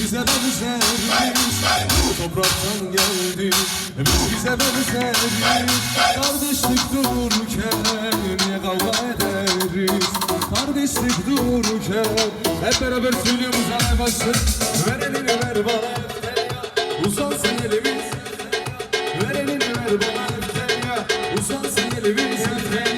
bize benzeriz Bu topraktan geldik Biz bize benzeriz Kardeşlik dururken Niye kavga ederiz? Kardeşlik dururken Hep beraber söylüyoruz alay başsın Ver elini ver bana Uzansın elimiz Ver elini ver bana Uzansın elimiz Eftenya Benim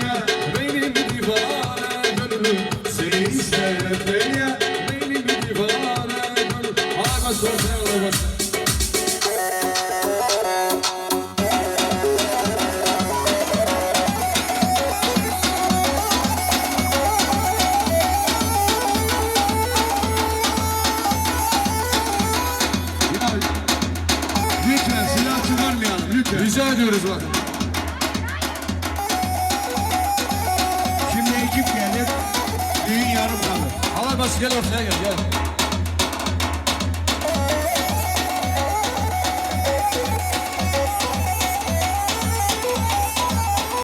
Rica ediyoruz bak. Şimdi ekip gelir, düğün yarım kalır. Alay başı gel ortaya gel gel.